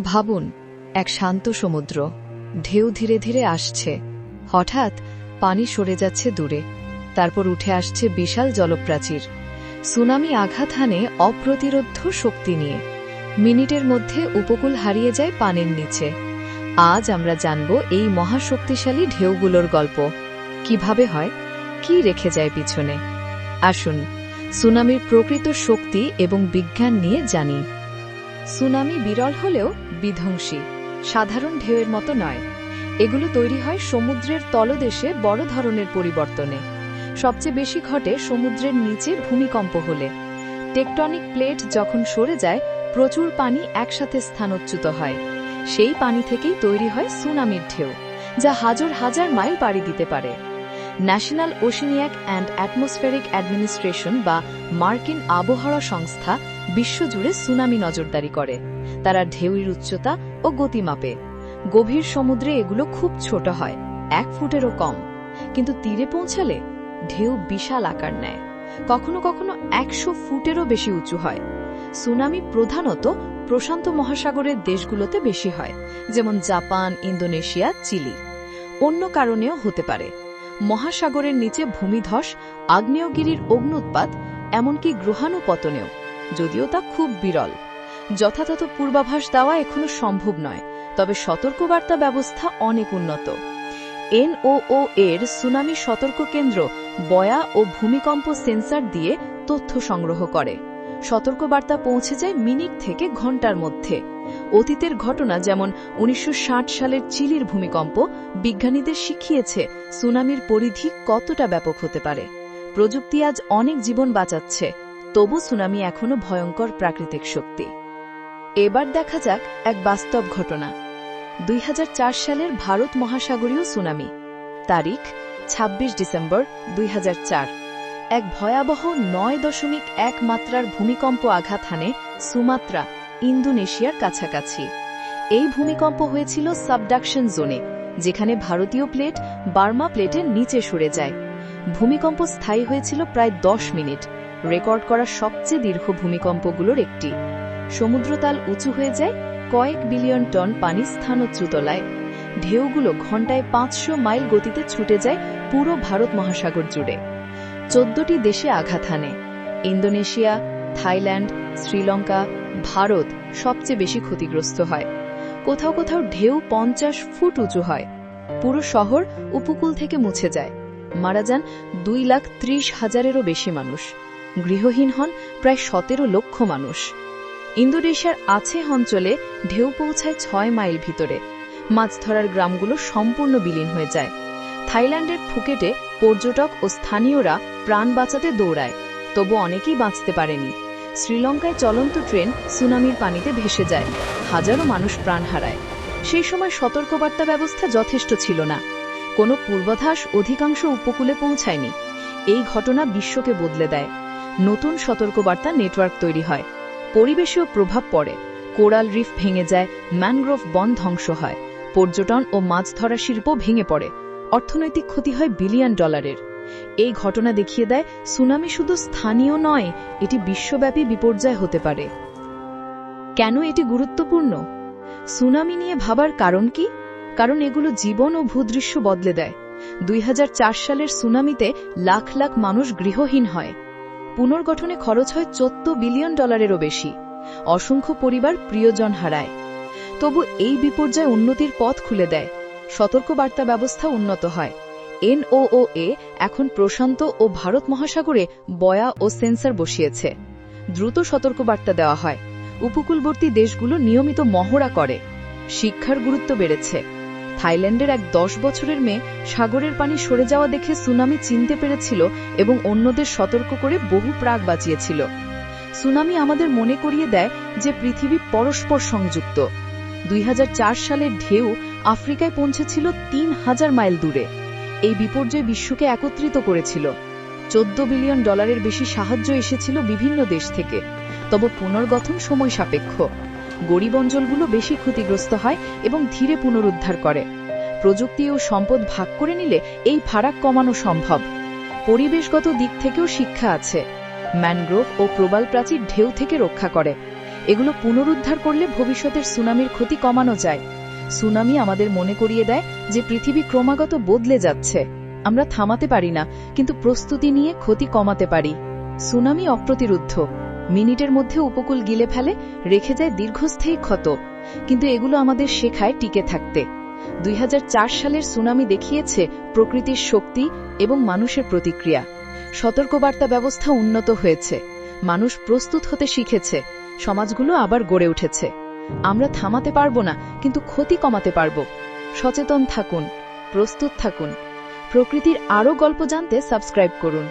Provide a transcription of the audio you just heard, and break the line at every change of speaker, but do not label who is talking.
ভাবুন, এক শান্ত সমুদ্র। ঢেউ ধীরে ধীরে আসছে। হঠাৎ পানি সরে যাচ্ছে দূরে। তারপর উঠে আসছে বিশাল জলপ্রাচীর। সুনামি আঘাত হানে অপ্রতিরোধ্য শক্তি নিয়ে। মিনিটের মধ্যে উপকূল হারিয়ে যায় পানির নিচে। আজ আমরা জানব এই মহাশক্তিশালী ঢেউগুলোর গল্প। কীভাবে হয়? কি রেখে যায় পিছনে? আসুন, সুনামির প্রকৃত শক্তি এবং বিজ্ঞান নিয়ে জানি। সুনামি বিরল হলেও বিধ্বংসী। সাধারণ ঢেউয়ের মতো নয়। এগুলো তৈরি হয় সমুদ্রের তলদেশে বড় ধরনের পরিবর্তনে। সবচেয়ে বেশি ঘটে সমুদ্রের নিচে ভূমিকম্প হলে। টেকটনিক প্লেট যখন সরে যায়, প্রচুর পানি একসাথে স্থানচ্যুত হয়। সেই পানি থেকেই তৈরি হয় সুনামির ঢেউ, যা হাজার হাজার মাইল পাড়ি দিতে পারে। National oceanic and atmospheric administration বা মার্কিন আবহাওয়া সংস্থা বিশ্বজুড়ে সুনামি নজরদারি করে। তারা ঢেউয়ের উচ্চতা ও গতি মাপে। গভীর সমুদ্রে এগুলো খুব ছোট হয়, এক ফুটেরও কম। কিন্তু তীরে পৌঁছালে ঢেউ বিশাল আকার নেয়। কখনো কখনো একশো ফুটেরও বেশি উঁচু হয়। সুনামি প্রধানত প্রশান্ত মহাসাগরের দেশগুলোতে বেশি হয়, যেমন জাপান, ইন্দোনেশিয়া, চিলি। অন্য কারণেও হতে পারে। মহাসাগরের নিচে ভূমিধস, আগ্নেয়গিরির অগ্নুৎপাত এমনকি গ্রহাণুপতনেও। যদিও তা খুব বিরল। যথাযথ পূর্বাভাস দেওয়া এখনও সম্ভব নয়, তবে সতর্কবার্তা ব্যবস্থা অনেক উন্নত। এনওও এর সুনামি সতর্ক কেন্দ্র বয়া ও ভূমিকম্প সেন্সর দিয়ে তথ্য সংগ্রহ করে। সতর্কবার্তা পৌঁছে যায় মিনিট থেকে ঘণ্টার মধ্যে। অতীতের ঘটনা যেমন উনিশশো ষাট সালের চিলির ভূমিকম্প, বিজ্ঞানীদের শিখিয়েছে সুনামির পরিধি কতটা ব্যাপক হতে পারে। প্রযুক্তি আজ অনেক জীবন বাঁচাচ্ছে। তবু সুনামি এখনও ভয়ঙ্কর প্রাকৃতিক শক্তি। এবার দেখা যাক এক বাস্তব ঘটনা। দুই হাজার চার সালের ভারত মহাসাগরীয় সুনামি। তারিখ ২৬ ডিসেম্বর দুই এক ভয়াবহ নয় দশমিক এক মাত্রার ভূমিকম্প আঘাত হানে সুমাত্রা, ইন্দোনেশিয়ার কাছাকাছি। এই ভূমিকম্প হয়েছিল সাবডাকশন জোনে, যেখানে ভারতীয় প্লেট বার্মা প্লেটের নিচে সরে যায়। ভূমিকম্প স্থায়ী হয়েছিল প্রায় দশ মিনিট। রেকর্ড করা সবচেয়ে দীর্ঘ ভূমিকম্পগুলোর একটি। সমুদ্রতাল উঁচু হয়ে যায়, কয়েক বিলিয়ন টন পানি স্থানচ্যুতলায় ঢেউগুলো ঘন্টায় পাঁচশো মাইল গতিতে ছুটে যায় পুরো ভারত মহাসাগর জুড়ে। চোদ্দটি দেশে আঘাত হানে। ইন্দোনেশিয়া, থাইল্যান্ড, শ্রীলঙ্কা, ভারত সবচেয়ে বেশি ক্ষতিগ্রস্ত হয়। কোথাও কোথাও ঢেউ পঞ্চাশ ফুট উঁচু হয়। পুরো শহর উপকূল থেকে মুছে যায়। মারা যান দুই লাখ ত্রিশ হাজারেরও বেশি মানুষ। গৃহহীন হন প্রায় সতেরো লক্ষ মানুষ। ইন্দোনেশিয়ার আছে অঞ্চলে ঢেউ পৌঁছায় ছয় মাইল ভিতরে। মাছ ধরার গ্রামগুলো সম্পূর্ণ বিলীন হয়ে যায়। থাইল্যান্ডের ফুকেটে পর্যটক ও স্থানীয়রা প্রাণ বাঁচাতে দৌড়ায়, তবু অনেকেই বাঁচতে পারেনি। শ্রীলঙ্কায় চলন্ত ট্রেন সুনামির পানিতে ভেসে যায়, হাজারো মানুষ প্রাণ হারায়। সেই সময় সতর্কবার্তা ব্যবস্থা যথেষ্ট ছিল না। কোনো পূর্বাভাস অধিকাংশ উপকূলে পৌঁছায়নি। এই ঘটনা বিশ্বকে বদলে দেয়। নতুন সতর্কবার্তা নেটওয়ার্ক তৈরি হয়। পরিবেশেও প্রভাব পড়ে। কোরাল রিফ ভেঙে যায়, ম্যানগ্রোভ বন ধ্বংস হয়। পর্যটন ও মাছ ধরা শিল্প ভেঙে পড়ে। অর্থনৈতিক ক্ষতি হয় বিলিয়ন ডলারের। এই ঘটনা দেখিয়ে দেয়, সুনামি শুধু স্থানীয় নয়, এটি বিশ্বব্যাপী বিপর্যয় হতে পারে। কেন এটি গুরুত্বপূর্ণ? সুনামি নিয়ে ভাবার কারণ কি? কারণ এগুলো জীবন ও ভূদৃশ্য বদলে দেয়। দুই হাজার চার সালের সুনামিতে লাখ লাখ মানুষ গৃহহীন হয়। পুনর্গঠনে খরচ হয় চোদ্দ বিলিয়ন ডলারেরও বেশি। অসংখ্য পরিবার প্রিয়জন হারায়। তবু এই বিপর্যয় উন্নতির পথ খুলে দেয়। সতর্কবার্তা ব্যবস্থা উন্নত হয়। এনওওএ এখন প্রশান্ত ও ভারত মহাসাগরে বয়া ও সেন্সর বসিয়েছে। দ্রুত সতর্কবার্তা দেওয়া হয়। উপকূলবর্তী দেশগুলো নিয়মিত মহড়া করে। শিক্ষার গুরুত্ব বেড়েছে। থাইল্যান্ডের এক দশ বছরের মেয়ে সাগরের পানি সরে যাওয়া দেখে সুনামি চিনতে পেরেছিল এবং অন্যদের সতর্ক করে বহু প্রাগ বাঁচিয়েছিল। সুনামি আমাদের মনে করিয়ে দেয় যে পৃথিবী পরস্পর সংযুক্ত। দুই সালের ঢেউ আফ্রিকায় পৌঁছেছিল তিন হাজার মাইল দূরে। এই বিপর্যয় বিশ্বকে একত্রিত করেছিল। চোদ্দ বিলিয়ন ডলারের বেশি সাহায্য এসেছিল বিভিন্ন দেশ থেকে। তবে পুনর্গঠন সময় সাপেক্ষ। গরিব অঞ্চলগুলো বেশি ক্ষতিগ্রস্ত হয় এবং ধীরে পুনরুদ্ধার করে। প্রযুক্তি ও সম্পদ ভাগ করে নিলে এই ফারাক কমানো সম্ভব। পরিবেশগত দিক থেকেও শিক্ষা আছে। ম্যানগ্রোভ ও প্রবাল প্রাচীর ঢেউ থেকে রক্ষা করে।
এগুলো পুনরুদ্ধার করলে ভবিষ্যতের সুনামির ক্ষতি কমানো যায়। সুনামি আমাদের মনে করিয়ে দেয় যে পৃথিবী ক্রমাগত বদলে যাচ্ছে। আমরা থামাতে পারি না, কিন্তু প্রস্তুতি নিয়ে ক্ষতি কমাতে পারি। সুনামি অপ্রতিরুদ্ধ। মিনিটের মধ্যে উপকূল গিলে ফেলে রেখে যায় দীর্ঘস্থায়ী ক্ষত। কিন্তু এগুলো আমাদের শেখায় টিকে থাকতে। দুই হাজার চার সালের সুনামি দেখিয়েছে প্রকৃতির শক্তি এবং মানুষের প্রতিক্রিয়া। সতর্কবার্তা ব্যবস্থা উন্নত হয়েছে। মানুষ প্রস্তুত হতে শিখেছে। সমাজগুলো আবার গড়ে উঠেছে। আমরা থামাতে পারব না, কিন্তু ক্ষতি কমাতে পারব। সচেতন থাকুন, প্রস্তুত থাকুন। প্রকৃতির আরও গল্প জানতে সাবস্ক্রাইব করুন।